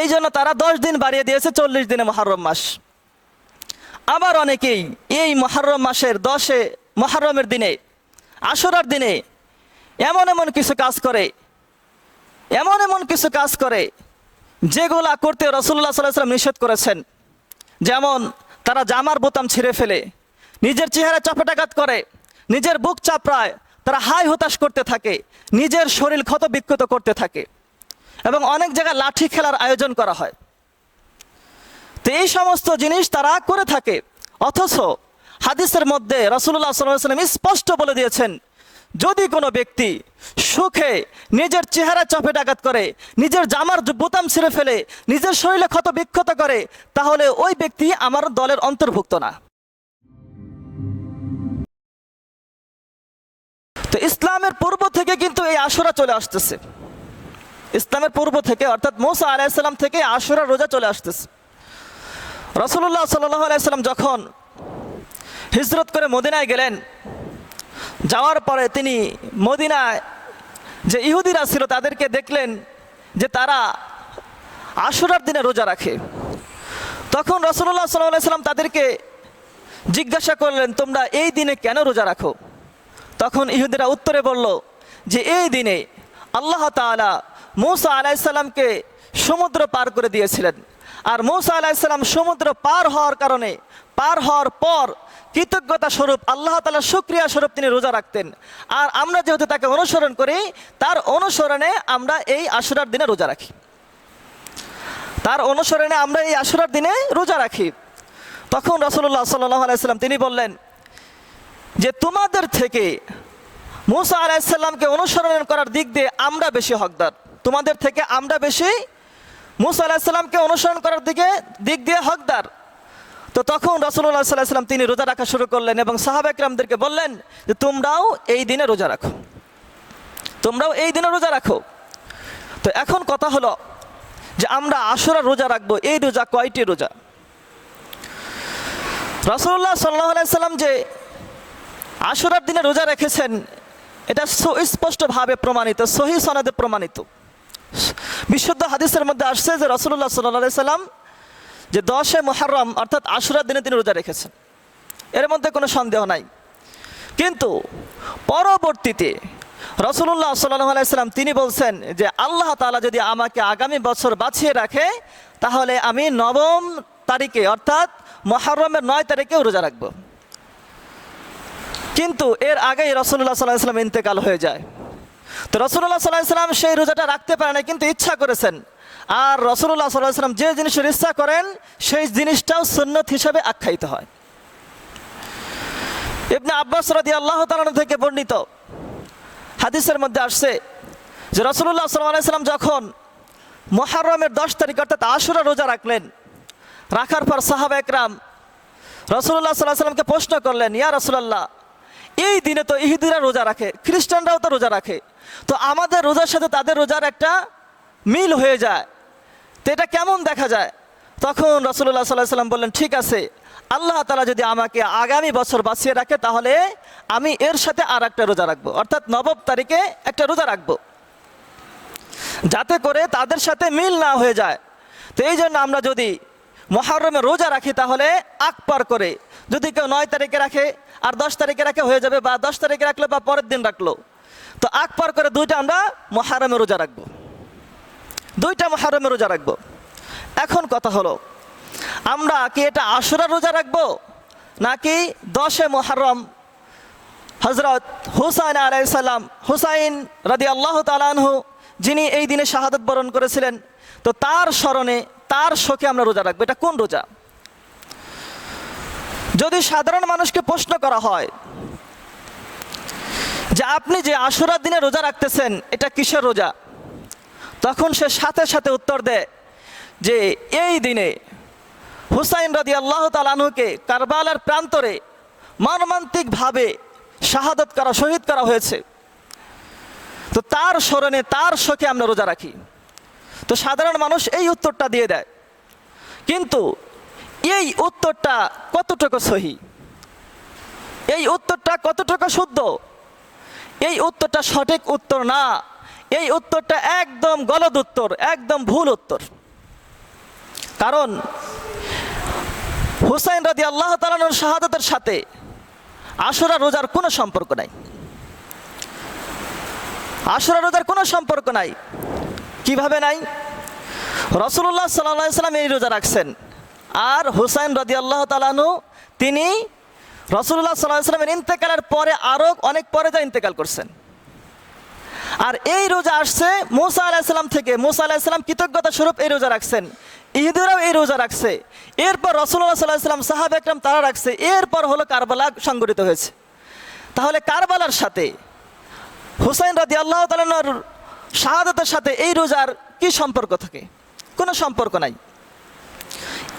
এই জন্য তারা দশ দিন বাড়িয়ে দিয়েছে চল্লিশ দিনে মহারম মাস। আবার অনেকেই এই মহারম মাসের দশে মহারমের দিনে, আশুরার দিনে এমন এমন কিছু কাজ করে, এমন এমন কিছু কাজ করে যেগুলা করতে রসুল্লাহ সাল্লাম নিষেধ করেছেন। যেমন তারা জামার বোতাম ছিঁড়ে ফেলে, নিজের চেহারা চপেটাঘাত করে, নিজের বুক চাপড়ায় তারা হাই হতাশ করতে থাকে, নিজের শরীর ক্ষত বিক্ষত করতে থাকে। এবং অনেক জায়গায় লাঠি খেলার আয়োজন করা হয়। তো এই সমস্ত জিনিস তারা করে থাকে। অথচ হাদিসের মধ্যে রসুল্লাহ সাল্লাম স্পষ্ট বলে দিয়েছেন, যদি কোনো ব্যক্তি সুখে নিজের চেহারা চপেট আঘাত করে, নিজের জামার বোতাম ছিঁড়ে ফেলে, নিজের শরীরে ক্ষত বিক্ষত করে, তাহলে ওই ব্যক্তি আমার দলের অন্তর্ভুক্ত না। তো ইসলামের পূর্ব থেকে কিন্তু এই আশুরা চলে আসতেছে। ইসলামের পূর্ব থেকে, অর্থাৎ মৌসা আলাইসাল্লাম থেকে আশুরা রোজা চলে আসতেছে। রসুল্লাহ সাল্লাহ আলাইসাল্লাম যখন হিজরত করে মদিনায় গেলেন, যাওয়ার পরে তিনি মদিনায় যে ইহুদিরা ছিল তাদেরকে দেখলেন যে তারা আশুরার দিনে রোজা রাখে। তখন রসুল্লাহ সাল্লাহ সাল্লাম তাদেরকে জিজ্ঞাসা করলেন, তোমরা এই দিনে কেন রোজা রাখো? তখন ইহুদিরা উত্তরে বলল, যে এই দিনে আল্লাহ তাআলা মৌসা আলাইসাল্লামকে সমুদ্র পার করে দিয়েছিলেন। আর মৌসা আলাইসাল্লাম সমুদ্র পার হওয়ার কারণে, পার হওয়ার পর কৃতজ্ঞতা স্বরূপ, আল্লাহ তালা শুক্রিয়া স্বরূপ তিনি রোজা রাখতেন। আর আমরা যেহেতু তাকে অনুসরণ করি, তার অনুসরণে আমরা এই আশুরার দিনে রোজা রাখি। তার অনুসরণে আমরা এই আশুরার দিনে রোজা রাখি। তখন রসুল্লাহ সাল্লাহ আলাইসাল্লাম তিনি বললেন যে, তোমাদের থেকে মুসা আলাইসাল্লামকে অনুসরণ করার দিক দিয়ে আমরা বেশি হকদার। তোমাদের থেকে আমরা বেশি মুসা আলাইসাল্লামকে অনুসরণ করার দিকে, দিক দিয়ে হকদার। তো তখন রসুল্লাহ সাল্লাম তিনি রোজা রাখা শুরু করলেন এবং সাহাবা একরামদেরকে বললেন যে, তোমরাও এই দিনে রোজা রাখো। তোমরাও এই দিনে রোজা রাখো। তো এখন কথা হলো যে, আমরা আশুরা রোজা রাখব, এই রোজা কয়টি রোজা? রসুল্লাহ সাল্লাহ সাল্লাম যে আশুরার দিনে রোজা রেখেছেন, এটা সুস্পষ্টভাবে প্রমাণিত, সহি সনাদে প্রমাণিত। বিশুদ্ধ হাদিসের মধ্যে আসছে যে রসুল্লাহ সাল্লাহ সাল্লাম যে দশে মোহারম অর্থাৎ আশুরার দিনে তিনি রোজা রেখেছেন। এর মধ্যে কোনো সন্দেহ নাই। কিন্তু পরবর্তীতে রসুল্লাহ সাল্লাহ আলাইসাল্লাম তিনি বলছেন যে আল্লাহ তালা যদি আমাকে আগামী বছর বাছিয়ে রাখে, তাহলে আমি নবম তারিখে, অর্থাৎ মহারমের নয় তারিখেও রোজা রাখব। কিন্তু এর আগেই রসুল্লাহ সাল্লাহ সাল্লাম ইন্তেকাল হয়ে যায়। তো রসুল্লাহ সাল্লাহ সাল্লাম সেই রোজাটা রাখতে পারে না কিন্তু ইচ্ছা করেছেন। আর রসুল্লাহ সাল্লাহ সাল্লাম যে জিনিসের ইচ্ছা করেন, সেই জিনিসটাও সুন্নত হিসাবে আখ্যায়িত হয়। ইবনে আব্বাস রাদি আল্লাহ তালন থেকে বর্ণিত হাদিসের মধ্যে আসছে যে রসুল্লাহ সাল্লাহ সাল্লাম যখন মহারমের দশ তারিখ অর্থাৎ আশুরা রোজা রাখলেন, রাখার পর সাহাবা একরাম রসুল্লাহ সাল্লাহ সাল্লামকে প্রশ্ন করলেন, ইয়া রসুল্লাহ এই দিনে তো ইহুদিরা রোজা রাখে, খ্রিস্টানরাও তো রোজা রাখে। তো আমাদের রোজার সাথে তাদের রোজার একটা মিল হয়ে যায়। তো এটা কেমন দেখা যায়? তখন রসুল্লাহ সাল্লাহ সাল্লাম বললেন, ঠিক আছে, আল্লাহ তালা যদি আমাকে আগামী বছর বাঁচিয়ে রাখে, তাহলে আমি এর সাথে আর একটা রোজা রাখব। অর্থাৎ নবম তারিখে একটা রোজা রাখব। যাতে করে তাদের সাথে মিল না হয়ে যায়। তো এই জন্য আমরা যদি মহারমে রোজা রাখি, তাহলে আকপার করে। যদি কেউ নয় তারিখে রাখে আর দশ তারিখে রাখে হয়ে যাবে, বা দশ তারিখে রাখল বা পরের দিন রাখল। তো আকপার করে দুইটা আমরা মহারমে রোজা রাখব। দুইটা মহারমে রোজা রাখব। এখন কথা হলো, আমরা কি এটা আশুরা রোজা রাখব, নাকি দশে মহারম হজরত হুসাইন আলাইসাল্লাম হুসাইন রাদি আল্লাহ তালানহু যিনি এই দিনে শাহাদত বরণ করেছিলেন, তো তার স্মরণে, তার শোকে আমরা রোজা রাখব। এটা কোন রোজা? যদি সাধারণ মানুষকে প্রশ্ন করা হয় যে আপনি যে আশুরার দিনে রোজা রাখতেছেন, এটা কিসের রোজা? তখন সে সাথে সাথে উত্তর দেয় যে এই দিনে হুসাইন রাদি আল্লাহ তালানহুকে কারবালার প্রান্তরে মর্মান্তিকভাবে শাহাদত করা, শহীদ করা হয়েছে। তো তার স্মরণে, তার শোকে আমরা রোজা রাখি। তো সাধারণ মানুষ এই উত্তরটা দিয়ে দেয়। কিন্তু এই উত্তরটা কতটুকু সহি? এই উত্তরটা কতটুকু শুদ্ধ? এই উত্তরটা সঠিক উত্তর না। এই উত্তরটা একদম গলদ উত্তর, একদম ভুল উত্তর। কারণ হুসাইন রাদি আল্লাহ তালানোর শাহাদতের সাথে আশুরা রোজার কোনো সম্পর্ক নাই। আশুরা রোজার কোনো সম্পর্ক নাই। কীভাবে নাই? রসুল্লাহ সাল্লাহ সাল্লাম এই রোজা রাখছেন। আর হুসাইন রদি আল্লাহ তালানু তিনি রসুল্লাহ সাল্লাহ সাল্লামের ইন্তেকালের পরে আরও অনেক পরে যা ইন্তেকাল করছেন। আর এই রোজা আসছে মুসা আলাহিসাল্লাম থেকে। মুসা আলাহিসাল্লাম কৃতজ্ঞতা স্বরূপ এই রোজা রাখছেন। ইহুদিরাও এই রোজা রাখছে। এরপর রসুল্লাহ সাল্লাহ সাল্লাম সাহাব একরাম তারা রাখছে। এরপর হলো কারবালা সংগঠিত হয়েছে। তাহলে কারবালার সাথে, হুসাইন রাদি আল্লাহ তালানোর শাহাদতের সাথে এই রোজার কি সম্পর্ক থাকে? কোনো সম্পর্ক নাই।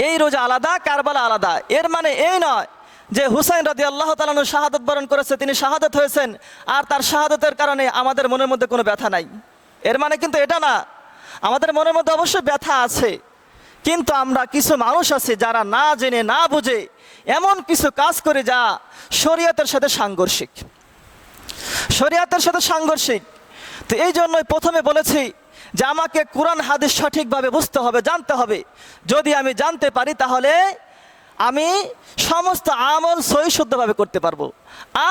এই রোজা আলাদা, কারবালা আলাদা। এর মানে এই নয় যে হুসাইন রাদি আল্লাহ তালানু শাহাদত বরণ করেছে, তিনি শাহাদত হয়েছেন, আর তার শাহাদতের কারণে আমাদের মনের মধ্যে কোনো ব্যথা নাই। এর মানে কিন্তু এটা না, আমাদের মনের মধ্যে অবশ্যই ব্যথা আছে, কিন্তু আমরা কিছু মানুষ আছে যারা না জেনে, না বুঝে এমন কিছু কাজ করে যা শরীয়তের সাথে সাংঘর্ষিক। শরীয়তের সাথে সাংঘর্ষিক। তো এই জন্যই প্রথমে বলেছি যে আমাকে কোরআন, হাদিস সঠিকভাবে বুঝতে হবে, জানতে হবে। যদি আমি জানতে পারি, তাহলে আমি সমস্ত আমল সহি শুদ্ধভাবে করতে পারব।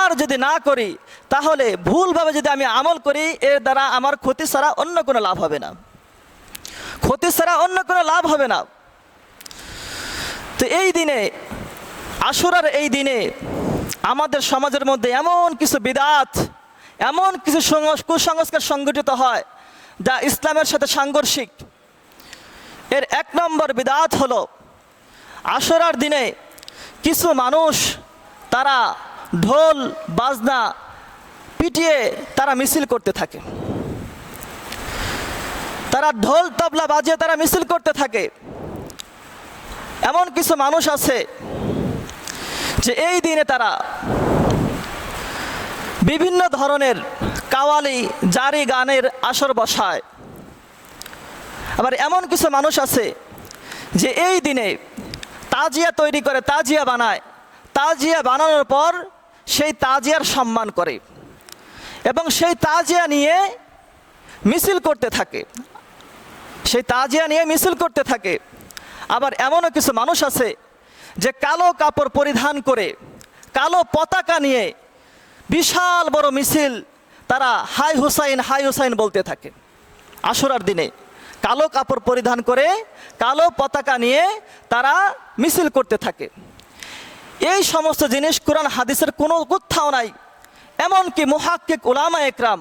আর যদি না করি, তাহলে ভুলভাবে যদি আমি আমল করি, এর দ্বারা আমার ক্ষতি ছাড়া অন্য কোনো লাভ হবে না। ক্ষতি ছাড়া অন্য কোনো লাভ হবে না। তো এই দিনে, আশুরার এই দিনে আমাদের সমাজের মধ্যে এমন কিছু বিদাত, এমন কিছু কুসংস্কার সংগঠিত হয় যা ইসলামের সাথে সাংঘর্ষিক। এর এক নম্বর বিদাত হল আসরার দিনে কিছু মানুষ তারা ঢোল, বাজনা পিটিয়ে তারা মিছিল করতে থাকে। তারা ঢোল, তবলা বাজিয়ে তারা মিছিল করতে থাকে। এমন কিছু মানুষ আছে যে এই দিনে তারা বিভিন্ন ধরনের কাওয়ালি জারি গানের আসর বসায়। আবার এমন কিছু মানুষ আছে যে এই দিনে তাজিয়া তৈরি করে, তাজিয়া বানায়। তাজিয়া বানানোর পর সেই তাজিয়ার সম্মান করে এবং সেই তাজিয়া নিয়ে মিছিল করতে থাকে। সেই তাজিয়া নিয়ে মিছিল করতে থাকে। আবার এমনও কিছু মানুষ আছে যে কালো কাপড় পরিধান করে, কালো পতাকা নিয়ে বিশাল বড় মিছিল তারা হাই হুসাইন হাই হুসাইন বলতে থাকে। আশুরার দিনে কালো কাপড় পরিধান করে কালো পতাকা নিয়ে তারা মিছিল করতে থাকে। এই সমস্ত জিনিস কোরআন হাদিসের কোনো কোথাও নাই। এমনকি মুহাক্কিক উলামা একরাম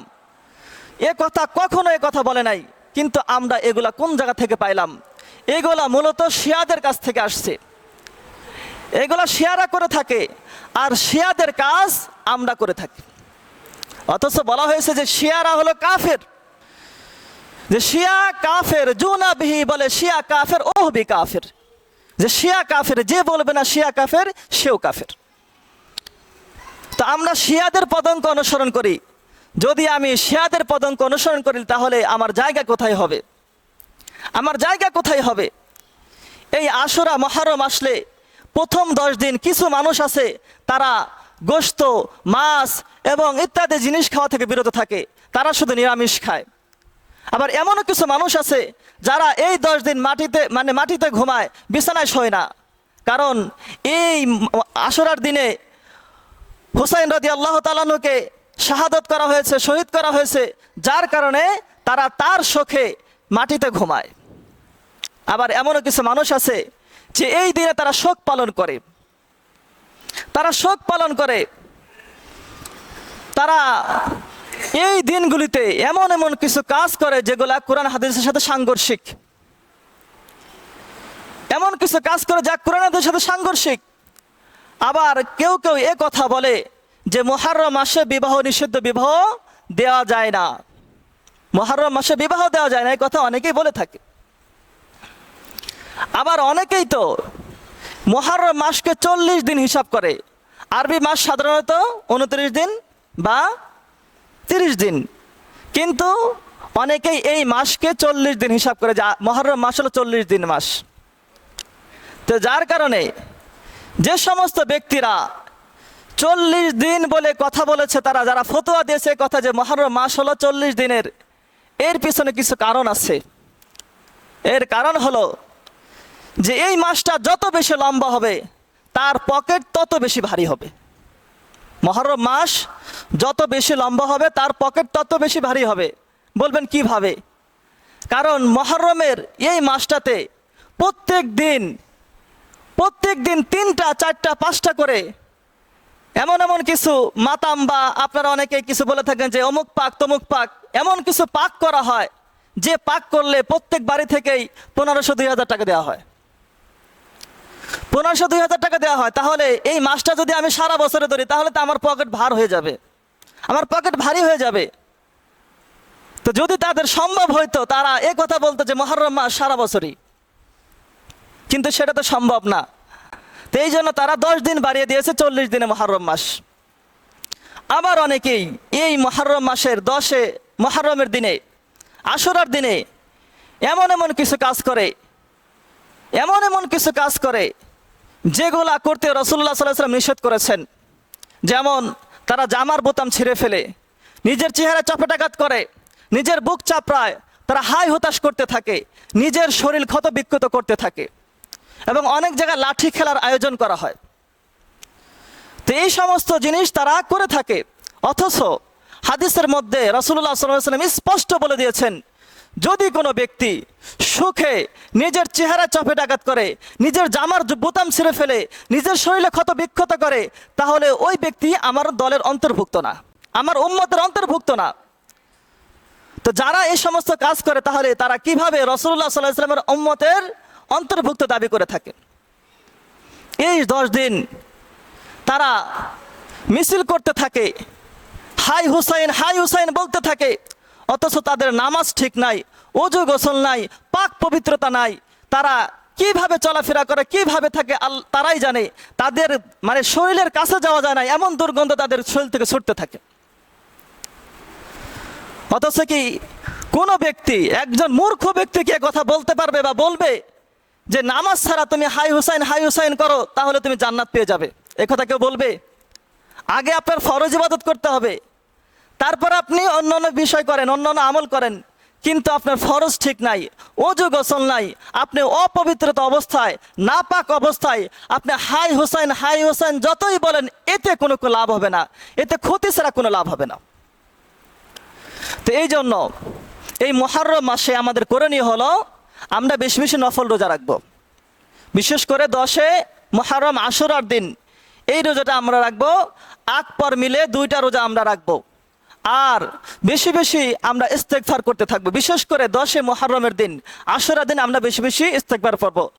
এ কথা কখনো এ কথা বলে নাই, কিন্তু আমরা এগুলা কোন জায়গা থেকে পাইলাম? এগুলা মূলত শিয়াদের কাছ থেকে আসছে। এগুলা শিয়ারা করে থাকে, আর শিয়াদের কাজ আমরা করে থাকি। অথচ বলা হয়েছে যে শিয়ারা হলো কাফের। যে শিয়া কাফের জুনা বিহি বলে শিয়া কাফের, ওহ বি কাফের। যে শিয়া কাফের, যে বলবে না শিয়া কাফের, সেও কাফের। তো আমরা শিয়াদের পদঙ্ক অনুসরণ করি। যদি আমি শিয়াদের পদঙ্ক অনুসরণ করি, তাহলে আমার জায়গা কোথায় হবে? আমার জায়গা কোথায় হবে? এই আশুরা মহারম আসলে প্রথম দশ দিন কিছু মানুষ আছে, তারা গোস্ত মাছ এবং ইত্যাদি জিনিস খাওয়া থেকে বিরত থাকে। তারা শুধু নিরামিষ খায়। আবার এমনও কিছু মানুষ আছে যারা এই দশ দিন মাটিতে মানে মাটিতে ঘুমায়, বিছানায় শোয় না। কারণ এই আসরার দিনে হুসাইন রদি আল্লাহ তালানুকে শাহাদত করা হয়েছে, শহীদ করা হয়েছে, যার কারণে তারা তার শোকে মাটিতে ঘুমায়। আবার এমনও কিছু মানুষ আছে যে এই দিনে তারা শোক পালন করে। তারা শোক পালন করে। তারা এই দিনগুলিতে এমন এমন কিছু কাজ করে যেগুলা কোরআন হাদিসের সাথে সাংঘর্ষিক। এমন কিছু কাজ করে যা কোরআন হাদিসের সাথে সাংঘর্ষিক। আবার কেউ কেউ এ কথা বলে যে মহারম মাসে বিবাহ, নিষিদ্ধ বিবাহ দেওয়া যায় না। মহারম মাসে বিবাহ দেওয়া যায় না, এই কথা অনেকেই বলে থাকে। আবার অনেকেই তো মহারম মাসকে চল্লিশ দিন হিসাব করে। আরবি মাস সাধারণত উনত্রিশ দিন বা তিরিশ দিন। কিন্তু অনেকেই এই মাসকে চল্লিশ দিন হিসাব করে, যা মহরম মাস হলো চল্লিশ দিন মাস। তো যার কারণে যে সমস্ত ব্যক্তিরা চল্লিশ দিন বলে কথা বলেছে, তারা যারা ফতোয়া দিয়েছে কথা যে মহরম মাস হলো চল্লিশ দিনের, এর পিছনে কিছু কারণ আছে। এর কারণ হলো যে এই মাসটা যত বেশি লম্বা হবে, তার পকেট তত বেশি ভারী হবে। মহরম মাস যত বেশি লম্বা হবে, তার পকেট তত বেশি ভারী হবে। বলবেন কীভাবে? কারণ মহরমের এই মাসটাতে প্রত্যেক দিন প্রত্যেক দিন তিনটা, চারটা, পাঁচটা করে এমন এমন কিছু মাতাম বা আপনারা অনেকে কিছু বলে থাকেন যে অমুক পাক, তমুক পাক, এমন কিছু পাক করা হয়, যে পাক করলে প্রত্যেক বাড়ি থেকেই পনেরোশো, দুই হাজার টাকা দেওয়া হয়। পনেরোশো দুই হাজার টাকা দেওয়া হয়, তাহলে এই মাসটা যদি আমি সারা বছরে ধরি, তাহলে তো আমার পকেট ভার হয়ে যাবে। আমার পকেট ভারী হয়ে যাবে। তো যদি তাদের সম্ভব হইতো, তারা এ কথা বলতো যে মহরম মাস সারা বছরই। কিন্তু সেটা তো সম্ভব না। তো এই জন্য তারা দশ দিন বাড়িয়ে দিয়েছে, চল্লিশ দিনে মহরম মাস। আবার অনেকেই এই মহরম মাসের দশে মহরমের দিনে, আশুরার দিনে এমন এমন কিছু কাজ করে, এমন এমন কিছু কাজ করে যেগুলা করতে রসুল্লাহ সাল্লাম নিষেধ করেছেন। যেমন, তারা জামার বোতাম ছিঁড়ে ফেলে, নিজের চেহারা চপেটাঘাত করে, নিজের বুক চাপড়ায়, তারা হাই হতাশ করতে থাকে, নিজের শরীর ক্ষত বিক্ষত করতে থাকে এবং অনেক জায়গায় লাঠি খেলার আয়োজন করা হয়। তো এই সমস্ত জিনিস তারা করে থাকে, অথচ হাদিসের মধ্যে রসুল্লাহ সাল্লাম স্পষ্ট বলে দিয়েছেন যদি কোনো ব্যক্তি সুখে নিজের চেহারা চপে ডাকাত করে, নিজের জামার বোতাম ছিঁড়ে ফেলে, নিজের শরীরে ক্ষত বিক্ষত করে, তাহলে ওই ব্যক্তি আমার দলের অন্তর্ভুক্ত না। আমার উম্মতের অন্তর্ভুক্ত না। তো যারা এই সমস্ত কাজ করে, তাহলে তারা কীভাবে রসুল্লাহ সাল্লাহ ইসলামের উম্মতের অন্তর্ভুক্ত দাবি করে থাকে? এই দশ দিন তারা মিছিল করতে থাকে। হাই হুসাইন হাই হুসাইন বলতে থাকে অথচ তাদের নামাজ ঠিক নাই, অজু গোসল নাই, পাক পবিত্রতা নাই। তারা কীভাবে চলাফেরা করে, কীভাবে থাকে, আল তারাই জানে। তাদের মানে শরীরের কাছে যাওয়া যায় না, এমন দুর্গন্ধ তাদের শরীর থেকে ছুটতে থাকে। অথচ কি কোনো ব্যক্তি, একজন মূর্খ ব্যক্তি কি কথা বলতে পারবে বা বলবে যে নামাজ ছাড়া তুমি হাই হুসাইন হাই হুসাইন করো, তাহলে তুমি জান্নাত পেয়ে যাবে। কথা কেউ বলবে? আগে আপনার ফরজ ইবাদত করতে হবে। তারপর আপনি অন্য অন্য বিষয় করেন অন্য অন্য আমল করেন, কিন্তু আপনার ফরজ ঠিক নাই, অজু গোসল নাই, আপনি অপবিত্রতা অবস্থায়, নাপাক অবস্থায়, আপনি হাই হুসাইন হাই হুসাইন যতই বলেন, এতে কোনো লাভ হবে না, এতে ক্ষতি ছাড়া কোনো লাভ হবে না। তো এই জন্য এই মহারম মাসে আমাদের করণীয় হলো, আমরা বেশি বেশি নফল রোজা রাখব। বিশেষ করে দশে মহারম আশুরার দিন, এই রোজাটা আমরা রাখব আগ পর মিলে দুইটা রোজা আমরা রাখব। আর বেশি বেশি আমরা ইস্তেকফার করতে থাকব। বিশেষ করে দশে মোহরমের দিন। আশুরা দিন আমরা বেশি বেশি ইস্তেকবার করব